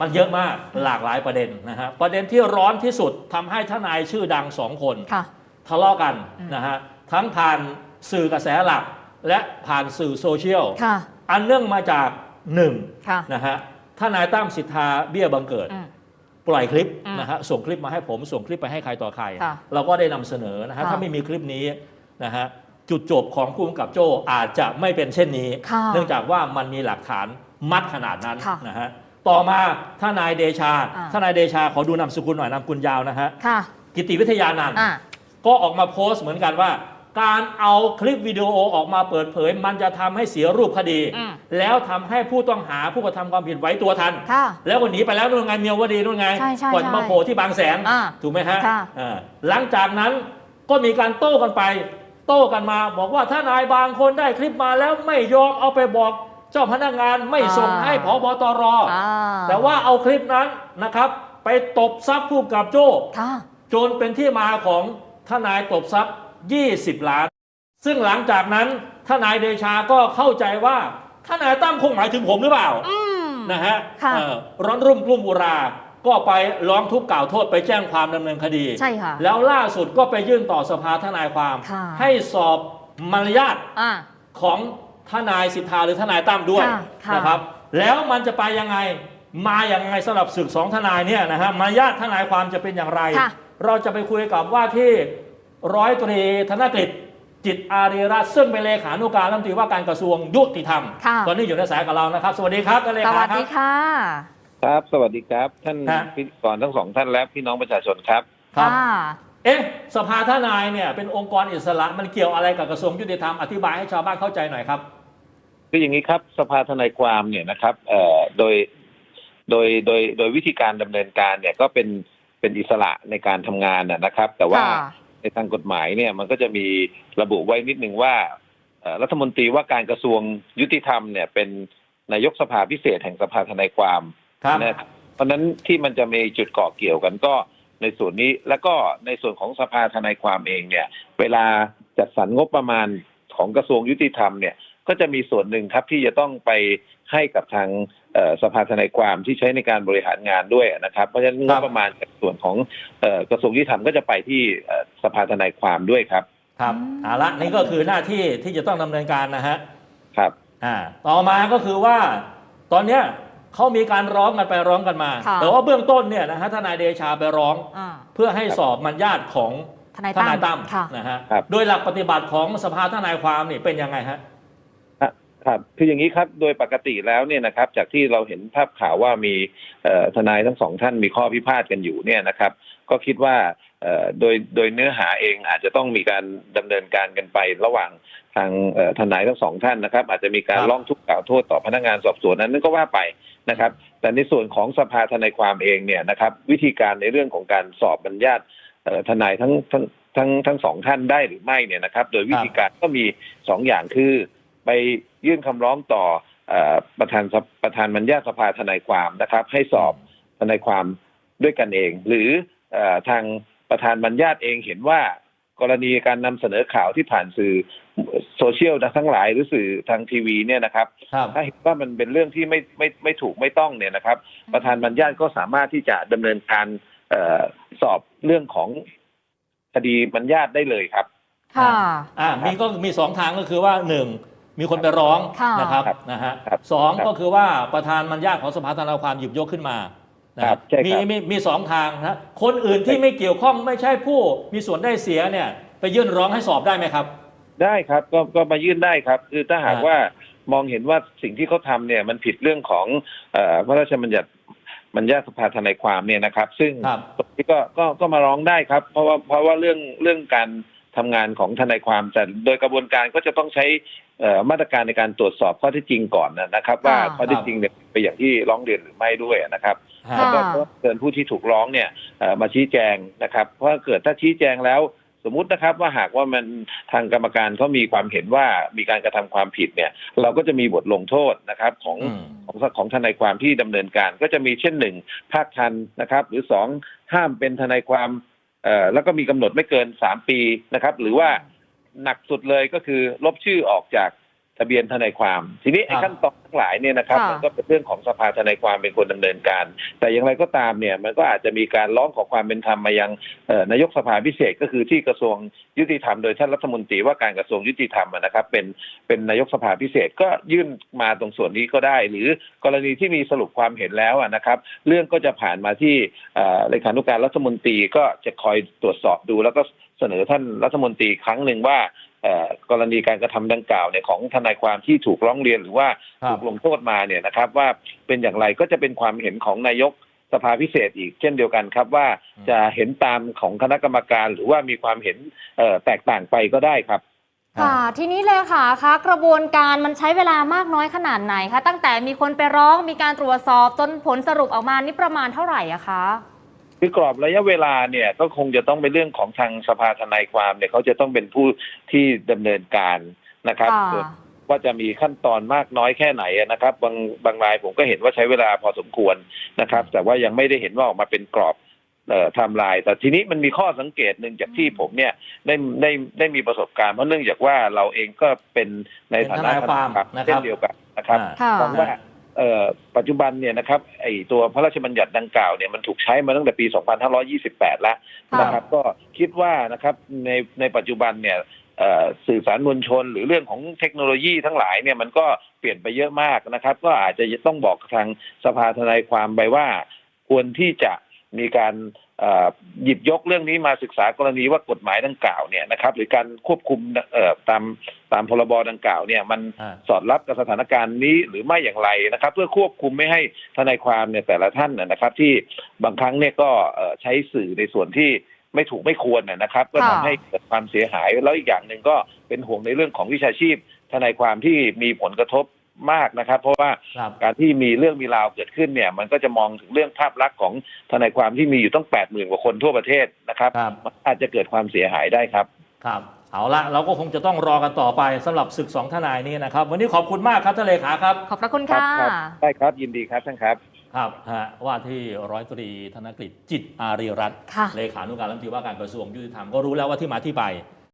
มันเยอะมากหลากหลายประเด็นนะฮะประเด็นที่ร้อนที่สุดทำให้ทนายชื่อดังสองคนค่ะทะเลาะกันอืมนะฮะทั้งผ่านสื่อกระแสหลักและผ่านสื่อโซเชียลค่ะอันเนื่องมาจากหนึ่งค่ะนะฮะทนายตั้มสิทธาเบี้ยบังเกิดอืมปล่อยคลิปอืมนะฮะส่งคลิปมาให้ผมส่งคลิปไปให้ใครต่อใครค่ะเราก็ได้นำเสนอนะฮะค่ะถ้าไม่มีคลิปนี้นะฮะจุดจบของผู้กำกับโจ้อาจจะไม่เป็นเช่นนี้ค่ะเนื่องจากว่ามันมีหลักฐานมัดขนาดนั้นค่ะนะฮะ ต่อมาทนายเดชาอ่า ทนายเดชาขอดูนามสกุลหน่อยนามสกุลยาวนะฮะค่ะกิติวิทยานันท์ อ่าก็ออกมาโพสต์เหมือนกันว่า การเอาคลิปวิดีโอออกมาเปิดเผย มันจะทำให้เสียรูปคดี อืม แล้วทำให้ผู้ต้องหาผู้กระทำความผิดไว้ตัวทัน ค่ะ แล้วก็หนีไปแล้วนู่นไงเมียวดีนู่นไงใช่ใช่ก่อนใช่มาโผล่ที่บางแสนอ่าถูกไหมฮะค่ะอ่าหลังจากนั้นก็มีการโต้กันไป โต้กันมา บอกว่าถ้านายบางคนได้คลิปมาแล้วไม่ยอมเอาไปบอก เจ้าพนักงานไม่ส่งอ่าให้ผบตรอ่าแต่ว่าเอาคลิปนั้นนะครับ ไปตบทรัพย์ผู้กำกับโจ้ค่ะจนเป็นที่มาของทนายตบทรัพย์ 20 ล้าน ซึ่งหลังจากนั้นทนายเดชาก็เข้าใจว่าทนายตั้มคงหมายถึงผมหรือเปล่าอืมนะฮะค่ะเอ่อร้อนรุ่มกลุ่มอุราก็ไปร้องทุกข์กล่าวโทษไปแจ้งความดำเนินคดีใช่ค่ะแล้วล่าสุดก็ไปยื่นต่อสภาทนายความค่ะให้สอบมารยาทอ่าของ ทนายสิทธาหรือทนายตั้มด้วยค่ะค่ะนะครับ แล้วมันจะไปยังไงมาอย่างไงสำหรับศึกสองทนายเนี่ยนะฮะมารยาททนายความจะเป็นอย่างไร ค่ะ เราจะไปคุยกับว่าที่ร้อยตรีธนกฤษจิตอารีรัตน์ซึ่งเป็นเลขานุการรัฐมนตรีว่าการกระทรวงยุติธรรมค่ะ ตอนนี้อยู่ในสายกับเรานะครับ สวัสดีครับท่านเลสขาวัสครัดีบ ค่ะ ครับ สวัสดีครับ ท่านฮะ พิธีกรทั้งสองท่านและพี่น้องประชาชนครับ ครับ ค่ะ เอ๊ะสภาทนายเนี่ยเป็นองค์กรอิสระมันเกี่ยวอะไรกับกระทรวงยุติธรรมอธิบายให้ชาวบ้านเข้าใจหน่อยครับ คืออย่างนี้ครับสภาทนายความเนี่ยนะครับเอ่อโดยโดยโดยโดยวิธีการดำเนินการเนี่ยก็เป็นเป็นอิสระในการทำงานนะนะครับ แต่ว่าค่ะในทางกฎหมายเนี่ยมันก็จะมีระบุไว้นิดนึงว่าเอ่อรัฐมนตรีว่าการกระทรวงยุติธรรมเนี่ยเป็นนายกสภาพิเศษแห่งสภาทนายความครับนะครับเพราะฉะนั้นที่มันจะมีจุดเกาะเกี่ยวกันก็ในส่วนนี้แล้วก็ในส่วนของสภาทนายความเองเนี่ย เวลาจัดสรรงบประมาณของกระทรวงยุติธรรมเนี่ย ก็จะมีส่วนหนึ่งครับที่จะต้องไปให้กับทางเอ่อสภาทนายความที่ใช้ในการบริหารงานด้วยนะครับ เพราะฉะนั้นงบประมาณจากส่วนของเอ่อกระทรวงยุติธรรมก็จะไปที่เอ่อสภาทนายความด้วยครับ ครับอืมเอาละนี่ก็คือหน้าที่ที่จะต้องดำเนินการนะฮะครับอ่าต่อมาก็คือว่าตอนเนี้ยเขามีการร้องกันไปร้องกันมาค่ะแต่ว่าเบื้องต้นเนี่ยนะฮะทนายเดชาไปร้องอ่าเพื่อให้สอบมัญญาติของทนายทนายตั้ตั้มมค่ะนะฮะครับโดยหลักปฏิบัติของสภาทนายความนี่เป็นยังไงฮะ ครับคืออย่างนี้ครับโดยปกติแล้วเนี่ยนะครับจากที่เราเห็นภาพข่าวว่ามีเอ่อทนายทั้งสองท่านมีข้อพิพาทกันอยู่เนี่ยนะครับ ก็คิดว่าเอ่อโดยโดยเนื้อหาเองอาจจะต้องมีการดำเนินการกันไประหว่างทางเอ่อทนายทั้งสองท่านนะครับ อาจจะมีการครับร้องทุกข์กล่าวโทษต่อพนักงานสอบสวนนั้นนั่นก็ว่าไปนะครับ แต่ในส่วนของสภาทนายความเองเนี่ยนะครับ วิธีการในเรื่องของการสอบบรรยาทเอ่อทนายทั้งทั้งทั้งทั้งสองท่านได้หรือไม่เนี่ยนะครับ โดยวิธีการก็มีสองอย่างคือไป ยื่นคำร้องต่อเอ่อประธานสภประธานบรรยาทสภาทนายความนะครับ ให้สอบทนายความด้วยกันเอง หรือเออทางประธานบรรยาทเองเห็นว่ากรณีการนำเสนอข่าวที่ผ่านสื่อโซเชียลทั้งหลายหรือสื่อทางทีวีเนี่ยนะครับครับ ถ้าเห็นว่ามันเป็นเรื่องที่ไม่ไม่ไม่ถูกไม่ต้องเนี่ยนะครับ ประธานบรรยาทก็สามารถที่จะดำเนินการเออสอบเรื่องของคดีบรรยาทได้เลยครับ ค่ะอ่ามีก็มีสองทางก็คือว่าหนึ่ง มีคนไปร้องค่ะ นะครับครับนะฮะครับสองครับก็คือว่าประธานมัญญาติของสภาทนายความหยิบยกขึ้นมานะคครัรับบใช่ครับมีมีมีสองทางนะคนอื่นที่ไม่เกี่ยวข้องไม่ใช่ผู้มีส่วนได้เสียเนี่ยไปยื่นร้องให้สอบได้ไหมครับ ได้ครับก็ก็มายื่นได้ครับ คือถ้าหากอ่า ว่ามองเห็นว่าสิ่งที่เขาทำเนี่ยมันผิดเรื่องของเอ่อพระราชบัญญัติบัญญัติสภาทนายความเนี่ยนะครับ ซึ่งครับ ตรงนี้ก็ก็ก็มาร้องได้ครับ เพราะว่าเพราะว่าเรื่องเรื่องการ ทำงานของทนายความ แต่โดยกระบวนการก็จะต้องใช้เอ่อมาตรการในการตรวจสอบข้อเท็จจริงก่อนนะครับ ว่าค่ะข้อเท็จจริงเนี่ยไปนอย่างที่ร้องเรียนหรือไม่ด้วยนะครับฮะค่ะแล้วก็เชิญผู้ที่ถูกร้องเนี่ยเอ่อมาชี้แจงนะครับ เพราะเกิดถ้าชี้แจงแล้วสมมุตินะครับว่าหากว่ามันทางกรรมการเขามีความเห็นว่ามีการกระทำความผิดเนี่ย เราก็จะมีบทลงโทษนะครับของอืมของของทนายความที่ดำเนินการก็จะมีเช่นหนึ่งภาคทันนะครับ หรือสองห้ามเป็นทนายความ เอ่อแล้วก็มีกำหนดไม่เกินสามปีนะครับ หรือว่าหนักสุดเลยก็คือลบชื่อออกจาก ทะเบียนทนายความ ทีนี้ไอ้ครับขั้นตอนทั้งหลายเนี่ยนะครับค่ะมันก็เป็นเรื่องของสภาทนายความเป็นคนดำเนินการ แต่อย่างไรก็ตามเนี่ยมันก็อาจจะมีการร้องขอความเป็นธรรมมายังเอ่อนายกสภาพิเศษก็คือที่กระทรวงยุติธรรมโดยท่านรัฐมนตรีว่าการกระทรวงยุติธรรมอะนะครับ เป็นเป็นนายกสภาพิเศษก็ยื่นมาตรงส่วนนี้ก็ได้ หรือกรณีที่มีสรุปความเห็นแล้วอะนะครับ เรื่องก็จะผ่านมาที่เอ่อเลขานุการรัฐมนตรีก็จะคอยตรวจสอบดูแล้วก็เสนอท่านรัฐมนตรีครั้งหนึ่งว่าเอ่อ กรณีการกระทำดังกล่าวเนี่ยของทนายความที่ถูกร้องเรียนหรือว่าครับถูกลงโทษมาเนี่ยนะครับ ว่าเป็นอย่างไรก็จะเป็นความเห็นของนายกสภาพิเศษอีกเช่นเดียวกันครับว่าอืมจะเห็นตามของคณะกรรมการ หรือว่ามีความเห็นเอ่อแตกต่างไปก็ได้ครับค่ะทีนี้เลยค่ะคะกระบวนการมันใช้เวลามากน้อยขนาดไหนคะตั้งแต่มีคนไปร้องมีการตรวจสอบจนผลสรุปออกมานี่ประมาณเท่าไหร่อะคะ คือกรอบระยะเวลาเนี่ยก็คงจะต้องเป็นเรื่องของทางสภาทนายความเนี่ยเขาจะต้องเป็นผู้ที่ดำเนินการนะครับค่ะส่วนว่าจะมีขั้นตอนมากน้อยแค่ไหนอะนะครับ บางบางรายผมก็เห็นว่าใช้เวลาพอสมควรนะครับ แต่ว่ายังไม่ได้เห็นว่าออกมาเป็นกรอบเอ่อไทม์ไลน์แต่ทีนี้มันมีข้อสังเกตหนึ่งจากที่ผมเนี่ยได้ได้ได้มีประสบการณ์เพราะเนื่องจากว่าเราเองก็เป็นในฐานะเป็นทนายความนะครับเช่นเดียวกันนะครับอ่าค่ะมองว่าเอ่อ ปัจจุบันเนี่ยนะครับไอตัวพระราชบัญญัติดังกล่าวเนี่ยมันถูกใช้มาตั้งแต่ปี 2528 แล้วค่ะนะครับ ก็คิดว่านะครับในในปัจจุบันเนี่ยเอ่อสื่อสารมวลชน หรือเรื่องของเทคโนโลยีทั้งหลายเนี่ยมันก็เปลี่ยนไปเยอะมากนะครับ ก็อาจจะต้องบอกทางสภาทนายความไปว่า ควรที่จะ มีการเอ่อหยิบยกเรื่องนี้มาศึกษากรณีว่ากฎหมายดังกล่าวเนี่ยนะครับ หรือการควบคุมเอ่อตามตามพรบดังกล่าวเนี่ยมันอ่าสอดรับกับสถานการณ์นี้หรือไม่อย่างไรนะครับ เพื่อควบคุมไม่ให้ทนายความเนี่ยแต่ละท่านนะนะครับ ที่บางครั้งเนี่ยก็เอ่อใช้สื่อในส่วนที่ไม่ถูกไม่ควรนะนะครับ ก็ทำค่ะให้เกิดความเสียหายแล้วอีกอย่างหนึ่งก็เป็นห่วงในเรื่องของวิชาชีพทนายความที่มีผลกระทบ มากนะครับ เพราะว่าครับการที่มีเรื่องมีราวเกิดขึ้นเนี่ย มันก็จะมองถึงเรื่องภาพลักษณ์ของทนายความที่มีอยู่ต้องแปดหมื่นกว่าคนทั่วประเทศนะครับครับ มันอาจจะเกิดความเสียหายได้ครับ ครับเอาละเราก็คงจะต้องรอกันต่อไปสำหรับศึกสองทนายนี้นะครับ วันนี้ขอบคุณมากครับท่านเลขาครับ ขอบพระคุณครัค่ะ ครับได้ครับยินดีครับท่านครับ ครับฮะว่าที่ร้อยตรีธนกฤษจิตอารีรัตน์ค่ะ เลขานุการรัฐมนตรีว่าการกระทรวงยุติธรรมก็รู้แล้วว่าที่มาที่ไป